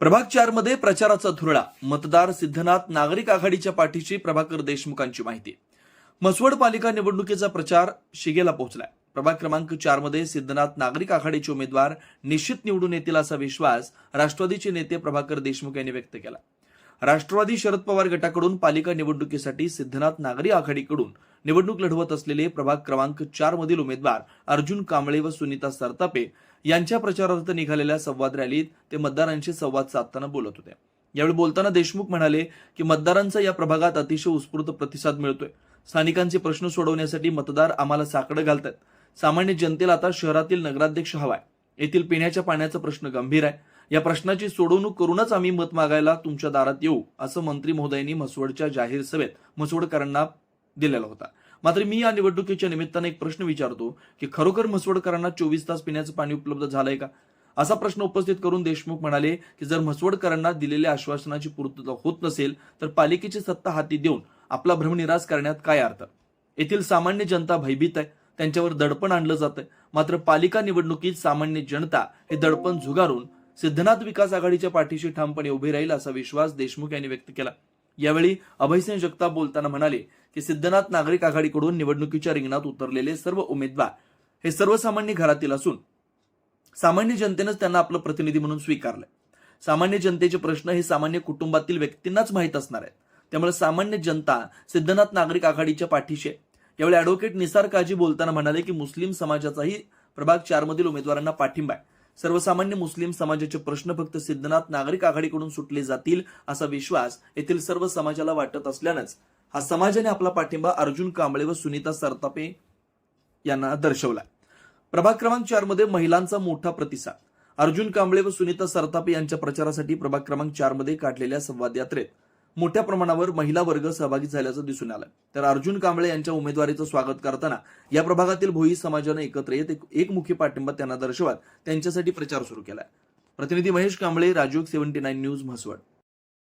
प्रभाग चारमध्ये प्रचाराचा धुरळा. मतदार सिद्धनाथ नागरिक आघाडीच्या पाठीशी प्रभाकर देशमुखांची माहिती. मसवड पालिका निवडणुकीचा प्रचार शिगेला पोहोचलाय. प्रभाग क्रमांक चारमध्ये सिद्धनाथ नागरिक आघाडीचे उमेदवार निश्चित निवडून येतील असा विश्वास राष्ट्रवादीचे नेते प्रभाकर देशमुख यांनी व्यक्त केला. राष्ट्रवादी शरद पवार गटाकडून पालिका निवडणुकीसाठी सिद्धनाथ नागरी आघाडीकडून निवडणूक लढवत असलेले प्रभाग क्रमांक चार मधील उमेदवार अर्जुन कांबळे व सुनीता सरतापे यांच्या प्रचारार्थ निघालेल्या संवाद रॅलीत ते मतदारांशी संवाद साधताना बोलत होते. यावेळी बोलताना देशमुख म्हणाले की मतदारांचा या प्रभागात अतिशय उत्स्फूर्त प्रतिसाद मिळतोय. स्थानिकांचे प्रश्न सोडवण्यासाठी मतदार आम्हाला साकडं घालतात सामान्य जनतेला आता शहरातील नगराध्यक्ष हवाय. येथील पिण्याच्या पाण्याचा प्रश्न गंभीर आहे. या प्रश्नाची सोडवणूक करूनच आम्ही मत मागायला तुमच्या दारात येऊ असं मंत्री महोदयांनी म्हसवडच्या जाहीर सभेत म्हसवडकरांना दिलेला होता. मात्र मी या निवडणुकीच्या निमित्तानं एक प्रश्न विचारतो की खरोखर म्हसवडकरांना चोवीस तास पिण्याचं पाणी उपलब्ध झालंय का? असा प्रश्न उपस्थित करून देशमुख म्हणाले की जर म्हसवडकरांना दिलेल्या आश्वासनाची पूर्तता होत नसेल तर पालिकेची सत्ता हाती देऊन आपला भ्रमनिरास करण्यात काय अर्थ? येथील सामान्य जनता भयभीत आहे त्यांच्यावर दडपण आणलं जातं मात्र पालिका निवडणुकीत सामान्य जनता हे दडपण झुगारून सिद्धनाथ विकास आघाडीच्या पाठीशी ठामपणे उभे राहील असा विश्वास देशमुख यांनी व्यक्त केला. यावेळी अभयसिंह जगताप बोलताना म्हणाले की सिद्धनाथ नागरिक आघाडीकडून निवडणुकीच्या रिंगणात उतरलेले सर्व उमेदवार हे सर्वसामान्य घरातील असून सामान्य जनतेनंच त्यांना आपलं प्रतिनिधी म्हणून स्वीकारलंय. सामान्य जनतेचे प्रश्न हे सामान्य कुटुंबातील व्यक्तींनाच माहीत असणार आहेत. त्यामुळे सामान्य जनता सिद्धनाथ नागरिक आघाडीच्या पाठीशी आहे. यावेळी अॅडव्होकेट निसार काजी बोलताना म्हणाले की मुस्लिम समाजाचाही प्रभाग चारमधील उमेदवारांना पाठिंबा आहे. सर्वसामान्य मुस्लिम समाजाचे प्रश्न फक्त सिद्धनाथ नागरिक आघाडीकडून सुटले जातील असा विश्वास येथील सर्व समाजाला वाटत असल्यानंच हा समाजाने आपला पाठिंबा अर्जुन कांबळे व सुनीता सरतापे यांना दर्शवला. प्रभाग क्रमांक चारमध्ये महिलांचा मोठा प्रतिसाद. अर्जुन कांबळे व सुनीता सरतापे यांच्या प्रचारासाठी प्रभाग क्रमांक चारमध्ये काढलेल्या संवाद यात्रेत मोठ्या प्रमाणावर महिला वर्ग सहभागी झाल्याचं दिसून आलं तर अर्जुन कांबळे यांच्या उमेदवारीचं स्वागत करताना या प्रभागातील भोई समाजानं एकत्र येत एक- एकमुखी पाठिंबा त्यांना दर्शवत त्यांच्यासाठी प्रचार सुरू केलाय. प्रतिनिधी Mahesh Kamble Rajyog seventy nine news Mhaswad.